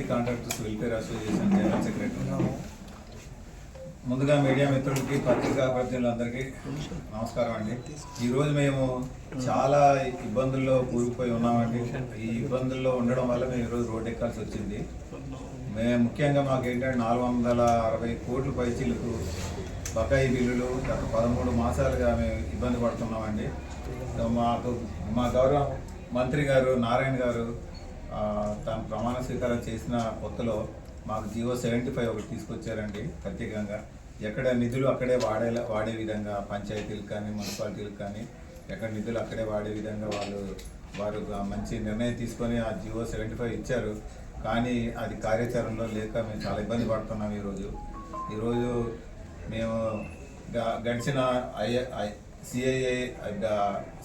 GVMC contractors welfare association general secretary. ముందుగా media మిత్రులకి పత్రికా ప్రతినిధులందరికీ నమస్కారం అండి. ఈరోజు మేము చాలా ఇబ్బందుల్లో కూరుకుపోయి ఉన్నామండి. ఈ ఇబ్బందుల్లో ఉండడం వల్ల మేము ఈరోజు రోడ్ ఎక్కాల్సి వచ్చింది. మేము ముఖ్యంగా మాకు ఏంటంటే నాలుగు వందల అరవై కోట్లు పైచీలకు బకాయి బిల్లులు గత పదమూడు మాసాలుగా మేము ఇబ్బంది పడుతున్నామండి. మాకు మా గౌరవ మంత్రి గారు నారాయణ గారు తన ప్రమాణ స్వీకారం చేసిన కొత్తలో మాకు జియో సెవెంటీ ఫైవ్ ఒకటి తీసుకొచ్చారండి ప్రత్యేకంగా. ఎక్కడ నిధులు అక్కడే వాడే వాడే విధంగా పంచాయతీలకు కానీ మున్సిపాలిటీలకు కానీ ఎక్కడ నిధులు అక్కడే వాడే విధంగా వాళ్ళు వారు మంచి నిర్ణయం తీసుకొని ఆ జియో సెవెంటీ ఫైవ్ ఇచ్చారు. కానీ అది కార్యాచరణలో లేక మేము చాలా ఇబ్బంది పడుతున్నాం ఈరోజు. ఈరోజు మేము గ- గడిచిన ఐ సిఐఏ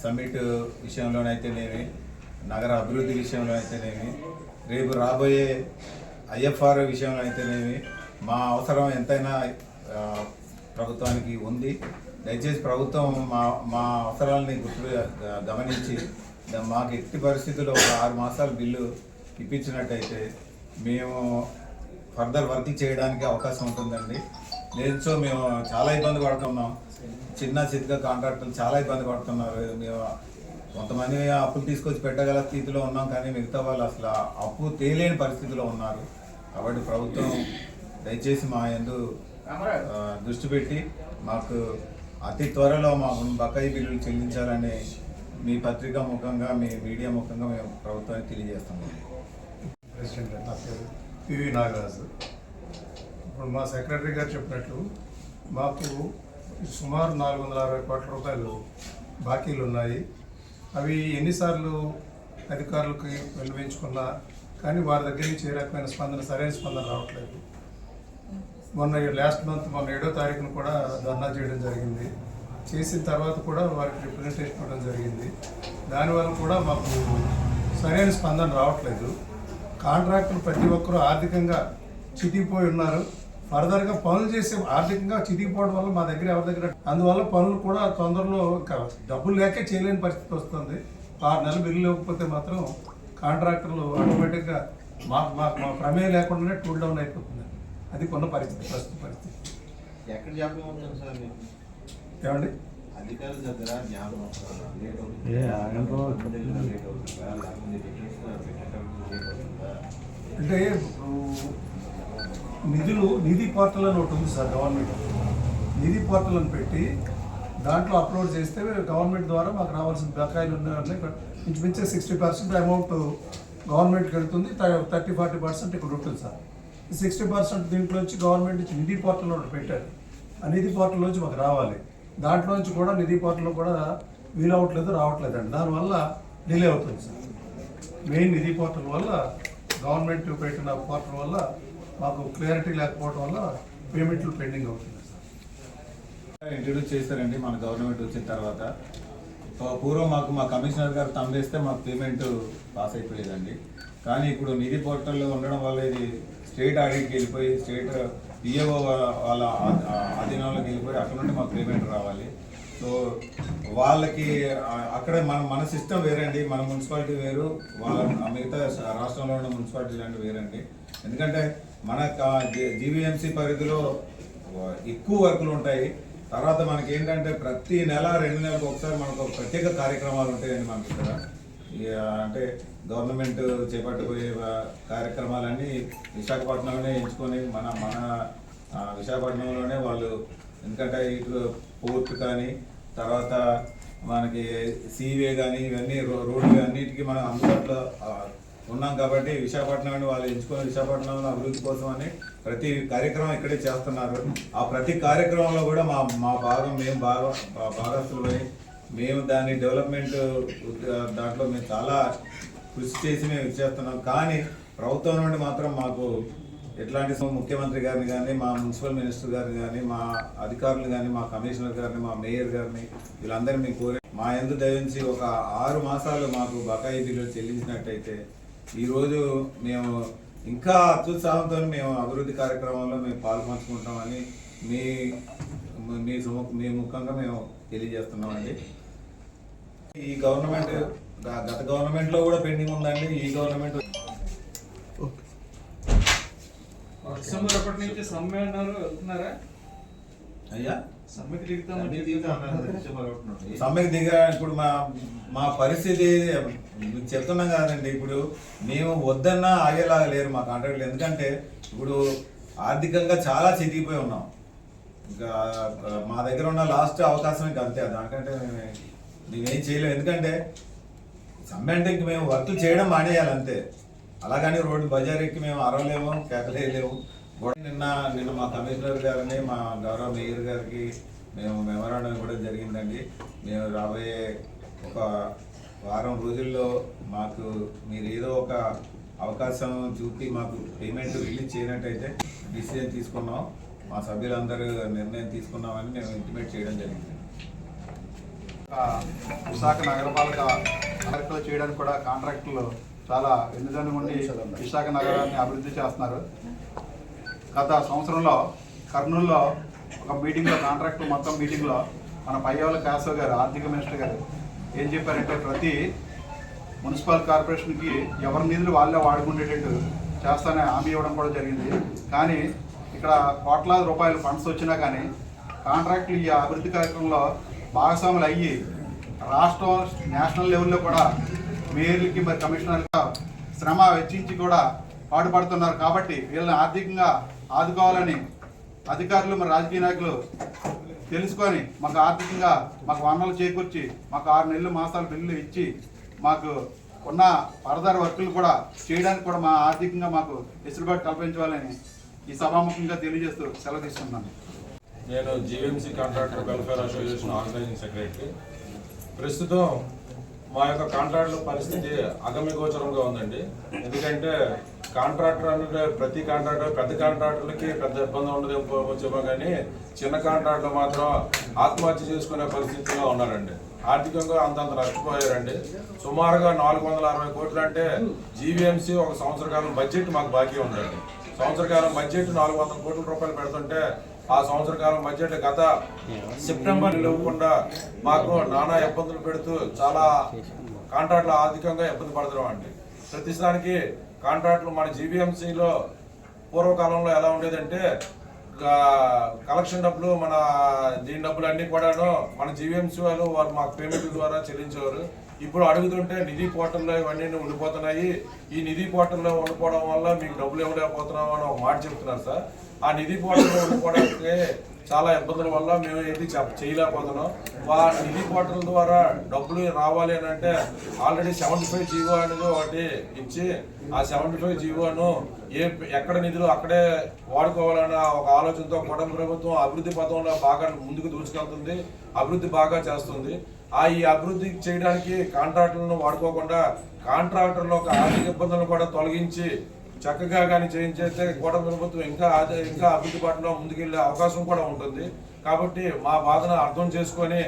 సమ్మిట్ విషయంలోనైతేనేమి నగర అభివృద్ధి విషయంలో అయితేనేమి రేపు రాబోయే ఐఎఫ్ఆర్ విషయంలో అయితేనేమి మా అవసరం ఎంతైనా ప్రభుత్వానికి ఉంది. దయచేసి ప్రభుత్వం మా మా అవసరాలని గుర్తు గమనించి మాకు ఎట్టి పరిస్థితుల్లో ఒక ఆరు మాసాల బిల్లు ఇప్పించినట్టయితే మేము ఫర్దర్ వర్క్ చేయడానికి అవకాశం ఉంటుందండి. లేనిచో మేము చాలా ఇబ్బంది పడుతున్నాం. చిన్న చిన్న కాంట్రాక్టర్లు చాలా ఇబ్బంది పడుతున్నారు. మేము కొంతమంది అప్పులు తీసుకొచ్చి పెట్టగల స్థితిలో ఉన్నాం కానీ మిగతా వాళ్ళు అసలు అప్పు తేలేని పరిస్థితిలో ఉన్నారు. కాబట్టి ప్రభుత్వం దయచేసి మా ఎందు దృష్టి పెట్టి మాకు అతి త్వరలో మా బకాయి బిల్లులు చెల్లించాలని మీ పత్రికా ముఖంగా మీ మీడియా ముఖంగా మేము ప్రభుత్వానికి తెలియజేస్తున్నాం. ప్రెసిడెంట్ అండి నా పేరు పివి నాగరాజు. ఇప్పుడు మా సెక్రటరీ గారు చెప్పినట్లు మాకు సుమారు నాలుగు వందల అరవై కోట్ల రూపాయలు బాకీలు ఉన్నాయి. అవి ఎన్నిసార్లు అధికారులకు విన్నవించుకున్నా కానీ వారి దగ్గర నుంచి ఏ రకమైన స్పందన సరైన స్పందన రావట్లేదు. మొన్న లాస్ట్ మంత్ మొన్న ఏడో తారీఖున కూడా ధర్నా చేయడం జరిగింది. చేసిన తర్వాత కూడా వారికి రిప్రజెంటేషన్ ఇవ్వడం జరిగింది. దానివల్ల కూడా మాకు సరైన స్పందన రావట్లేదు. కాంట్రాక్టులు ప్రతి ఒక్కరూ ఆర్థికంగా చితికిపోయి ఉన్నారు. ఫర్దర్గా పనులు చేసే ఆర్థికంగా చితికిపోవడం వల్ల మా దగ్గర ఎవరి దగ్గర అందువల్ల పనులు కూడా తొందరలో ఇంకా డబ్బులు లేకే చేయలేని పరిస్థితి వస్తుంది ఆరు నెలలు బిల్లు లేకపోతే మాత్రం కాంట్రాక్టర్లు ఆటోమేటిక్గా మాకు మాకు మా ప్రమేయం లేకుండానే టూల్ డౌన్ అయిపోతుంది అది కొన్న పరిస్థితి ప్రస్తుత పరిస్థితి ఎక్కడ సార్ మీకు ఏమండి అధికారుల దగ్గర జ్ఞాపకం వస్తుందా? లేట్ అవుతుందా? లేట్? లేకపోతే? అంటే నిధులు నిధి పోర్టల్ అని ఒకటి ఉంది సార్ గవర్నమెంట్. నిధి పోర్టల్ అని పెట్టి దాంట్లో అప్లోడ్ చేస్తే గవర్నమెంట్ ద్వారా మాకు రావాల్సిన బకాయిలు ఉన్నాయని ఇంచుమించు సిక్స్టీ పర్సెంట్ అమౌంట్ గవర్నమెంట్కి వెళ్తుంది థర్టీ ఫార్టీ పర్సెంట్ ఇక్కడ ఉంటుంది సార్. సిక్స్టీ పర్సెంట్ దీంట్లోంచి గవర్నమెంట్ నుంచి నిధి పోర్టల్ ఒకటి పెట్టారు. ఆ నిధి పోర్టల్ నుంచి మాకు రావాలి. దాంట్లో నుంచి కూడా నిధి పోర్టల్ కూడా వీలవట్లేదు రావట్లేదు అండి దానివల్ల డిలే అవుతుంది సార్. మెయిన్ నిధి పోర్టల్ వల్ల గవర్నమెంట్ పెట్టిన పోర్టల్ వల్ల మాకు క్లారిటీ లేకపోవడం వల్ల పేమెంట్లు పెండింగ్ అవుతుంది సార్ ఇంట్రడ్యూస్ చేశారండి మన గవర్నమెంట్ వచ్చిన తర్వాత. పూర్వం మాకు మా కమిషనర్ గారు తంబేస్తే మాకు పేమెంట్ పాస్ అయిపోయేదండి. కానీ ఇప్పుడు నిధి పోర్టల్లో ఉండడం వల్ల ఇది స్టేట్ ఆడిట్కి వెళ్ళిపోయి స్టేట్ పిఏఓ వాళ్ళ ఆధీనంలోకి వెళ్ళిపోయి అక్కడ నుండి మాకు పేమెంట్ రావాలి. సో వాళ్ళకి అక్కడ మన మన సిస్టమ్ వేరండి. మన మున్సిపాలిటీ వేరు. వాళ్ళ మిగతా రాష్ట్రంలో ఉన్న మున్సిపాలిటీలు అంటే వేరండి. ఎందుకంటే మన జీవీఎంసీ పరిధిలో ఎక్కువ వర్కులు ఉంటాయి. తర్వాత మనకి ఏంటంటే ప్రతి నెల రెండు నెలలకు ఒకసారి మనకు ఒక ప్రత్యేక కార్యక్రమాలు ఉంటాయండి మనకి ఇక్కడ అంటే గవర్నమెంట్ చేపట్టబోయే కార్యక్రమాలన్నీ విశాఖపట్నంలోనే ఎంచుకొని మన మన విశాఖపట్నంలోనే వాళ్ళు ఎందుకంటే ఇటు పోర్ట్ కానీ తర్వాత మనకి సీవే కానీ ఇవన్నీ రో- రోడ్లు అన్నిటికీ మనం అందుబాటులో ఉన్నాం కాబట్టి విశాఖపట్నం వాళ్ళు ఎంచుకొని విశాఖపట్నంలో అభివృద్ధి కోసం అని ప్రతి కార్యక్రమం ఇక్కడే చేస్తున్నారు. ఆ ప్రతి కార్యక్రమంలో కూడా మా మా భాగం మేము భాగం భాగస్థులమై మేము దాన్ని డెవలప్మెంట్ దాంట్లో మేము చాలా కృషి చేసి మేము ఇచ్చేస్తున్నాం కానీ ప్రభుత్వం నుండి మాత్రం మాకు ఎట్లాంటి ముఖ్యమంత్రి గారిని కానీ మా మున్సిపల్ మినిస్టర్ గారిని కానీ మా అధికారులు కానీ మా కమిషనర్ గారిని మా మేయర్ గారిని వీళ్ళందరినీ మేము కోరి మా ఎందు దయించి ఒక ఆరు మాసాలు మాకు బకాయి బిల్లులు చెల్లించినట్టయితే ఈరోజు మేము ఇంకా అత్యుత్సాహంతో మేము అభివృద్ధి కార్యక్రమంలో మేము పాల్పంచుకుంటామని మీ మీ మీ ముఖంగా మేము తెలియజేస్తున్నామండి. ఈ గవర్నమెంట్ గత గవర్నమెంట్లో కూడా పెండింగ్ ఉందండి. ఈ గవర్నమెంట్ నుంచి సమ్మె అన్నారు వెళ్తున్నారా? అయ్యా? సమ్మెకి దిగుతా. సమ్మెకి దిగా ఇప్పుడు మా మా పరిస్థితి మీకు చెప్తున్నాం కదండి ఇప్పుడు మేము వద్దన్నా ఆగేలాగా లేరు మా కాంట్రాక్ట్లు ఎందుకంటే ఇప్పుడు ఆర్థికంగా చాలా చితికిపోయి ఉన్నాం. ఇంకా మా దగ్గర ఉన్న లాస్ట్ అవకాశం ఇంకా అంతే. దానికంటే మేము మేమేం చేయలేము ఎందుకంటే సమ్మె అంటే ఇంక మేము వర్క్ చేయడం మానేయాలి అంతే. అలాగని రోడ్డు బజార్ ఎక్కి మేము అరవలేము కేకలేయలేము. కూడా నిన్న నిన్న మా కమిషనర్ గారిని మా గౌరవ మేయర్ గారికి మేము మెమరాండం ఇవ్వడం జరిగిందండి. మేము రాబోయే ఒక వారం రోజుల్లో మాకు మీరు ఏదో ఒక అవకాశం చూపి మాకు పేమెంట్ రిలీజ్ చేయనట్టయితే డిసిజన్ తీసుకున్నాం. మా సభ్యులందరూ నిర్ణయం తీసుకున్నామని మేము ఇంటిమేట్ చేయడం జరిగింది. విశాఖ నగరపాలక నగరపాలక చేయడానికి కూడా కాంట్రాక్టులు చాలా ఎన్నిదని ఉండి విశాఖ నగరాన్ని అభివృద్ధి చేస్తున్నారు. గత సంవత్సరంలో కర్నూలులో ఒక మీటింగ్లో కాంట్రాక్ట్ మొత్తం మీటింగ్లో మన పయ్యవల కేశవ్ గారు ఆర్థిక మినిస్టర్ గారు ఏం చెప్పారంటే ప్రతి మున్సిపల్ కార్పొరేషన్కి ఎవరి నిధులు వాళ్ళే వాడుకునేటట్టు చేస్తానని హామీ ఇవ్వడం కూడా జరిగింది. కానీ ఇక్కడ కోట్లాది రూపాయలు ఫండ్స్ వచ్చినా కానీ కాంట్రాక్టులు ఈ అభివృద్ధి కార్యక్రమంలో భాగస్వాములు అయ్యి రాష్ట్రం నేషనల్ లెవెల్లో కూడా మేయర్లకి మరి కమిషనర్గా శ్రమ వెచ్చించి కూడా పాటుపడుతున్నారు. కాబట్టి వీళ్ళని ఆర్థికంగా ఆదుకోవాలని అధికారులు మరి రాజకీయ నాయకులు తెలుసుకొని మాకు ఆర్థికంగా మాకు వనరులు చేకూర్చి మాకు ఆరు నెలలు మాసాలు బిల్లులు ఇచ్చి మాకు ఉన్న ఫర్దర్ వర్కులు కూడా చేయడానికి కూడా మా ఆర్థికంగా మాకు వెసులుబాటు కల్పించాలని ఈ సభాముఖంగా తెలియజేస్తూ సెలవు తీసుకున్నాను నేను GVMC contractor welfare association organizing secretary ప్రస్తుతం మా యొక్క కాంట్రాక్టర్ పరిస్థితి అగమ్యగోచరంగా ఉందండి. ఎందుకంటే కాంట్రాక్టర్ అంటే ప్రతి కాంట్రాక్టర్ పెద్ద కాంట్రాక్టర్లకి పెద్ద ఇబ్బంది ఉండదు వచ్చేమో కానీ చిన్న కాంట్రాక్టర్లు మాత్రం ఆత్మహత్య చేసుకునే పరిస్థితిలో ఉన్నారండి. ఆర్థికంగా అంతంత నష్టపోయారండి. సుమారుగా నాలుగు వందల అరవై కోట్లు అంటే జీవీఎంసీ ఒక సంవత్సర కాలం బడ్జెట్ మాకు బాకీ ఉందండి. సంవత్సర కాలం బడ్జెట్ నాలుగు వందల కోట్ల రూపాయలు పెడుతుంటే ఆ సంవత్సర కాలం బడ్జెట్ గత సెప్టెంబర్ ఇవ్వకుండా మాకు నానా ఇబ్బందులు పెడుతూ చాలా కాంట్రాక్టులు ఆర్థికంగా ఇబ్బంది పడుతున్నాం అండి ప్రతిసారికి కాంట్రాక్టులు మన జీబీఎంసీలో పూర్వకాలంలో ఎలా ఉండేదంటే కలెక్షన్ డబ్బులు మన దీని డబ్బులు అన్ని కూడాను మన జీవీఎంసీ వాళ్ళు వారు మాకు పేమెంట్ ద్వారా చెల్లించేవారు. ఇప్పుడు అడుగుతుంటే నిధి పోర్టల్లో ఇవన్నీ ఉండిపోతున్నాయి. ఈ నిధి పోర్టల్లో ఉండిపోవడం వల్ల మీకు డబ్బులు ఇవ్వలేకపోతున్నాం అని ఒక మాట చెప్తున్నారు సార్. ఆ నిధి పోర్టల్లో ఉండిపోవడానికి చాలా ఇబ్బందుల వల్ల మేము ఏంటి చెప్- చేయలేకపోతున్నాం. వా నిధి పోర్టల్ ద్వారా డబ్బులు రావాలి అని అంటే ఆల్రెడీ సెవెంటీ ఫైవ్ జీవో అనేది ఒకటి ఇచ్చి ఆ సెవెంటీ ఫైవ్ జీవోను ఏ ఎక్కడ నిధులు అక్కడే వాడుకోవాలన్న ఒక ఆలోచనతో కూటమి ప్రభుత్వం అభివృద్ధి పథంలో బాగా ముందుకు దూసుకెళ్తుంది అభివృద్ధి బాగా చేస్తుంది. ఆ ఈ అభివృద్ధి చేయడానికి కాంట్రాక్టర్లను వాడుకోకుండా కాంట్రాక్టర్ల ఒక ఆర్థిక ఇబ్బందులను కూడా తొలగించి చక్కగా కానీ చేయించేస్తే కోట ప్రభుత్వం ఇంకా ఇంకా అభివృద్ధి బాటలో ముందుకెళ్ళే అవకాశం కూడా ఉంటుంది. కాబట్టి మా బాధను అర్థం చేసుకొని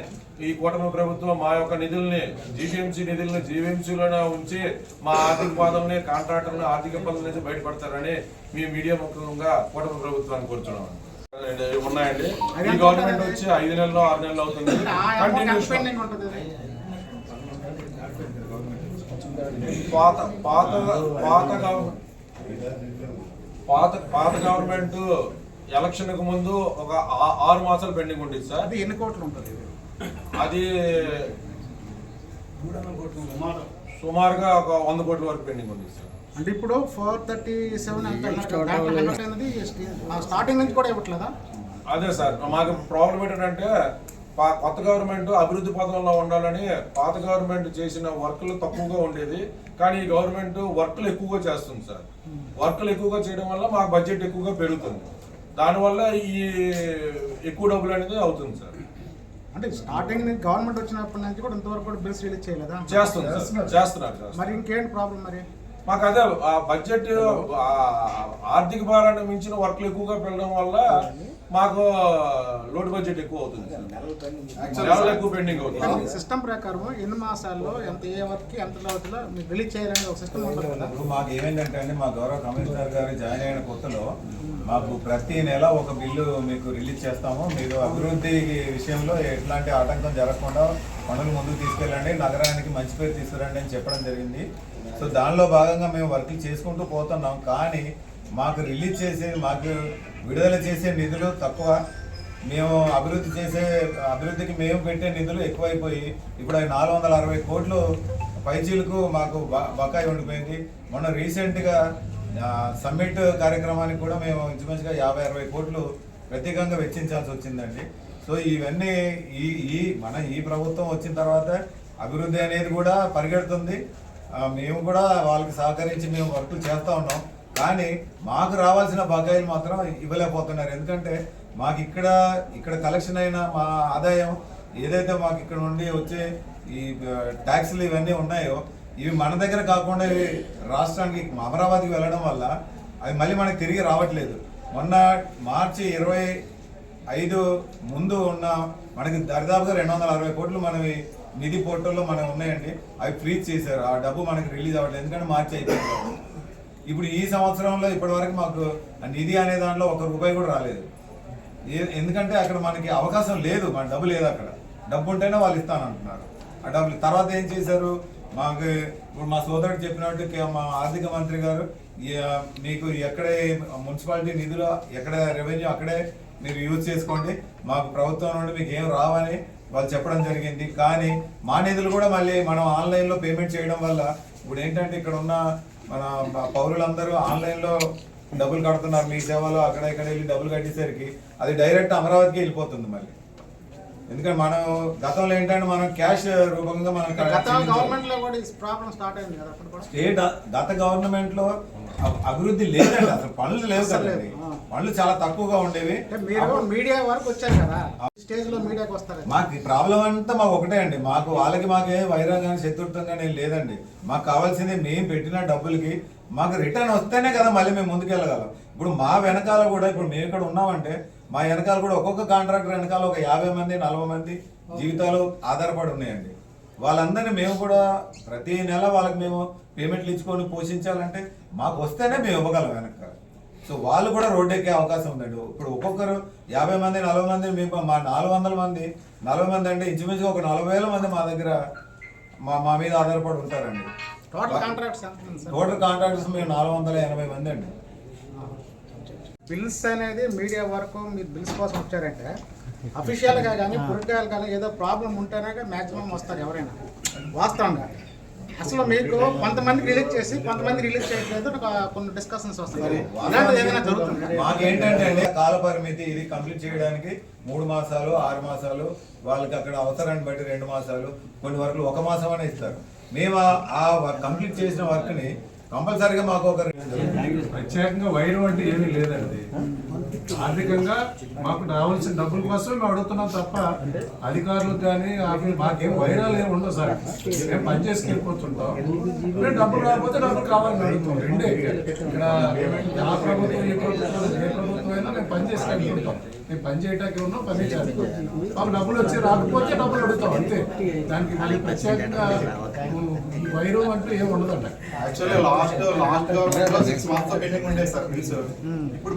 ఈ కూటమి ప్రభుత్వం మా యొక్క నిధుల్ని జీవీఎంసీ నిధుల్ని జీవీఎంసీలోనే ఉంచి మా ఆర్థిక బాధల్ని కాంట్రాక్టర్ని ఆర్థిక ఇబ్బందుల నుంచి బయటపడతారని మీ మీడియా ముఖ్యంగా కూటమి ప్రభుత్వాన్ని కోరుతున్నాం ఉన్నాయండి. ఈ గవర్నమెంట్ వచ్చి ఐదు నెలలు ఆరు నెలలు అవుతుంది. పాత పాత పాత పాత పాత గవర్నమెంట్ ఎలక్షన్కు ముందు ఒక ఆ- ఆరు మాసాలు పెండింగ్ ఉండేది సార్. అది ఎన్ని కోట్లు ఉంటుంది? అది సుమారుగా ఒక వంద కోట్ల వరకు పెండింగ్ ఉంది సార్. అంటే ఇప్పుడు ఫోర్ థర్టీ సెవెన్ స్టార్టింగ్ నుంచి కూడా ఇవ్వట్లేదా? అదే సార్ మాకు ప్రాబ్లం ఏంటంటే కొత్త గవర్నమెంట్ అభివృద్ధి పథంలో ఉండాలని పాత గవర్నమెంట్ చేసిన వర్క్లు తక్కువగా ఉండేది. కానీ ఈ గవర్నమెంట్ వర్క్లు ఎక్కువగా చేస్తుంది సార్. వర్క్లు ఎక్కువగా చేయడం వల్ల మాకు బడ్జెట్ ఎక్కువగా పెరుగుతుంది. దానివల్ల ఈ ఎక్కువ డబ్బులు అనేది అవుతుంది సార్. అంటే స్టార్టింగ్ గవర్నమెంట్ వచ్చినప్పటి నుంచి కూడా ఇంతవరకు కూడా బిల్స్ రిలీజ్ చేయలేదా? చేస్తున్నారు. సార్ మరి ఇంకేంటి ప్రాబ్లం మరి? మాకు అదే ఆ బడ్జెట్ ఆర్థిక భారాన్ని మించిన వర్క్లు ఎక్కువగా పెరగడం వల్ల మాకు లోటు బడ్జెట్ ఎక్కువ అవుతుంది. నెలలు ఎక్కువ పెండింగ్ అవుతుంది. సిస్టమ్ ప్రకారం ఎన్ని మాసాల్లో ఎంత ఏ వర్క్ ఎంత రిలీజ్ చేయాలని ఒక సిస్టమ్ ఉంటుంది మాకు ఏమైందంటే అండి మా గౌరవ కమిషనర్ గారు జాయిన్ అయిన కొత్తలో మాకు ప్రతి నెల ఒక బిల్లు మీకు రిలీజ్ చేస్తాము. మీరు అభివృద్ధి విషయంలో ఎట్లాంటి ఆటంకం జరగకుండా పనులు ముందుకు తీసుకెళ్ళండి నగరానికి మంచి పేరు తీసుకురండి అని చెప్పడం జరిగింది. సో దానిలో భాగంగా మేము వర్క్ చేసుకుంటూ పోతున్నాం. కానీ మాకు రిలీజ్ చేసే మాకు విడుదల చేసే నిధులు తక్కువ. మేము అభివృద్ధి చేసే అభివృద్ధికి మేము పెట్టే నిధులు ఎక్కువైపోయి ఇప్పుడు అవి నాలుగు వందల అరవై కోట్లు పైచీలకు మాకు బ- బకాయి ఉండిపోయింది. మొన్న రీసెంట్గా సమ్మిట్ కార్యక్రమానికి కూడా మేము ఇంచుమించుగా యాభై అరవై కోట్లు ప్రత్యేకంగా వెచ్చించాల్సి వచ్చిందండి. సో ఇవన్నీ ఈ ఈ మన ఈ ప్రభుత్వం వచ్చిన తర్వాత అభివృద్ధి అనేది కూడా పరిగెడుతుంది. మేము కూడా వాళ్ళకి సహకరించి మేము వర్క్ చేస్తూ ఉన్నాం. కానీ మాకు రావాల్సిన బకాయిలు మాత్రం ఇవ్వలేకపోతున్నారు. ఎందుకంటే మాకు ఇక్కడ ఇక్కడ కలెక్షన్ అయిన మా ఆదాయం ఏదైతే మాకు ఇక్కడ నుండి వచ్చే ఈ ట్యాక్స్లు ఇవన్నీ ఉన్నాయో ఇవి మన దగ్గర కాకుండా ఇవి రాష్ట్రానికి అమరావతికి వెళ్ళడం వల్ల అవి మళ్ళీ మనకి తిరిగి రావట్లేదు. మొన్న మార్చి ఇరవై ఐదు ముందు ఉన్న మనకి దరిదాపుగా రెండు వందల అరవై కోట్లు మనవి నిధి పోర్టల్లో మనవి ఉన్నాయండి. అవి ఫ్రీజ్ చేశారు. ఆ డబ్బు మనకి రిలీజ్ అవ్వట్లేదు. ఎందుకంటే మార్చి అయిపోయింది. ఇప్పుడు ఈ సంవత్సరంలో ఇప్పటి వరకు మాకు ఆ నిధి అనే దాంట్లో ఒక రూపాయి కూడా రాలేదు. ఏ- ఎందుకంటే అక్కడ మనకి అవకాశం లేదు మన డబ్బు లేదు అక్కడ. డబ్బు ఉంటేనే వాళ్ళు ఇస్తానంటున్నారు. ఆ డబ్బులు తర్వాత ఏం చేశారు? మాకు ఇప్పుడు మా సోదరుడు చెప్పినట్టు మా ఆర్థిక మంత్రి గారు మీకు ఎక్కడే మున్సిపాలిటీ నిధులు ఎక్కడ రెవెన్యూ అక్కడే మీరు యూజ్ చేసుకోండి. మాకు ప్రభుత్వం నుండి మీకు ఏం రావని వాళ్ళు చెప్పడం జరిగింది. కానీ మా నిధులు కూడా మళ్ళీ మనం ఆన్లైన్లో పేమెంట్ చేయడం వల్ల ఇప్పుడు ఏంటంటే ఇక్కడ ఉన్న మన పౌరులందరూ ఆన్లైన్లో డబ్బులు కడుతున్నారు మీ సేవలో అక్కడ ఇక్కడ వెళ్ళి డబ్బులు కట్టేసరికి అది డైరెక్ట్ అమరావతికి వెళ్ళిపోతుంది మళ్ళీ. ఎందుకంటే మనం గతంలో ఏంటంటే మనం క్యాష్ రూపంగా మనం గత గవర్నమెంట్లో కూడా ప్రాబ్లం స్టార్ట్ అయింది కదా అప్పుడు కూడా? స్టేట్ గత గవర్నమెంట్లో అభివృద్ధి లేదండి. అసలు పనులు లేవు కదండి. పనులు చాలా తక్కువగా ఉండేవి. మీరు మీడియా వరకు వచ్చారు కదా? స్టేజ్లో మీడియాకి వస్తారు. మాకు ప్రాబ్లం అంతా మాకు ఒకటే అండి. మాకు వాళ్ళకి మాకే వైరం కానీ శత్రుత్వం కానీ ఏం లేదండి. మాకు కావాల్సింది మేము పెట్టిన డబ్బులకి మాకు రిటర్న్ వస్తేనే కదా మళ్ళీ మేము ముందుకెళ్ళగలం ఇప్పుడు మా వెనకాల కూడా ఇప్పుడు మేము ఇక్కడ ఉన్నామంటే మా వెనకాల కూడా ఒక్కొక్క కాంట్రాక్టర్ వెనకాల ఒక యాభై మంది నలభై మంది జీవితాలు ఆధారపడి ఉన్నాయండి. వాళ్ళందరినీ మేము కూడా ప్రతి నెల వాళ్ళకి మేము పేమెంట్లు ఇచ్చుకొని పోషించాలంటే మాకు వస్తేనే మేము ఇవ్వగలం వెనక. సో వాళ్ళు కూడా రోడ్డు ఎక్కే అవకాశం ఉందండి. ఇప్పుడు ఒక్కొక్కరు యాభై మంది నలభై మంది మేము మా నాలుగు వందల మంది నలభై మంది అంటే ఇంచుమించుగా ఒక నలభై వేల మంది మా దగ్గర మా మా మీద ఆధారపడి ఉంటారండి. టోటల్ కాంట్రాక్ట్స్ టోటల్ కాంట్రాక్టర్స్ మేము నాలుగు వందల ఎనభై మంది అండి. బిల్స్ అనేది మీడియా వరకు మీరు బిల్స్ కోసం వచ్చారంటే అఫీషియల్గా కానీ పురికాయలు కానీ ఏదో ప్రాబ్లం ఉంటేనే మాక్సిమం వస్తారు ఎవరైనా. వాస్తవంగా. అసలు మీకు కొంతమంది రిలీజ్ చేసి కొంతమంది రిలీజ్ చేయట్లేదు కొన్ని డిస్కషన్స్ వస్తాయి. ఏమైనా జరుగుతుంది? మాకేంటంటే అండి కాల పరిమితి ఇది కంప్లీట్ చేయడానికి మూడు మాసాలు ఆరు మాసాలు వాళ్ళకి అక్కడ అవసరాన్ని బట్టి రెండు మాసాలు కొన్ని వర్క్లు ఒక మాసం అనే ఇస్తారు. మేము ఆ- కంప్లీట్ చేసిన వర్క్ని కంపల్సరీగా మాకు ఒక ప్రత్యేకంగా వైరం అంటే ఏమీ లేదండి. ఆర్థికంగా మాకు రావాల్సిన డబ్బుల కోసం మేము అడుగుతున్నాం తప్ప అధికారులకు కానీ మాకేం వైరాలు ఏమి ఉండవు సార్. మేము పని చేసి వెళ్ళిపోతుంటాం. మేము డబ్బులు రాకపోతే డబ్బులు కావాలని అడుగుతాం రెండే. ఇక్కడ ఆ ప్రభుత్వం ఏ ప్రభుత్వం ఏ ప్రభుత్వం అయినా మేము పని చేసి వెళ్ళిపోతాం. మేము పని చేయటానికి ఉన్నాం పని చేస్తాం మాకు డబ్బులు వచ్చి రాకపోతే డబ్బులు అడుగుతాం అంతే. దానికి మళ్ళీ ప్రత్యేకంగా ఈ వైరం అంటూ ఏమి ఉండదంట. యాక్చువల్లీ లాస్ట్ లాస్ట్ గవర్నమెంట్లో సిక్స్ మంత్స్ పెండింగ్ ఉండే సార్ బిల్స్ ఇప్పుడు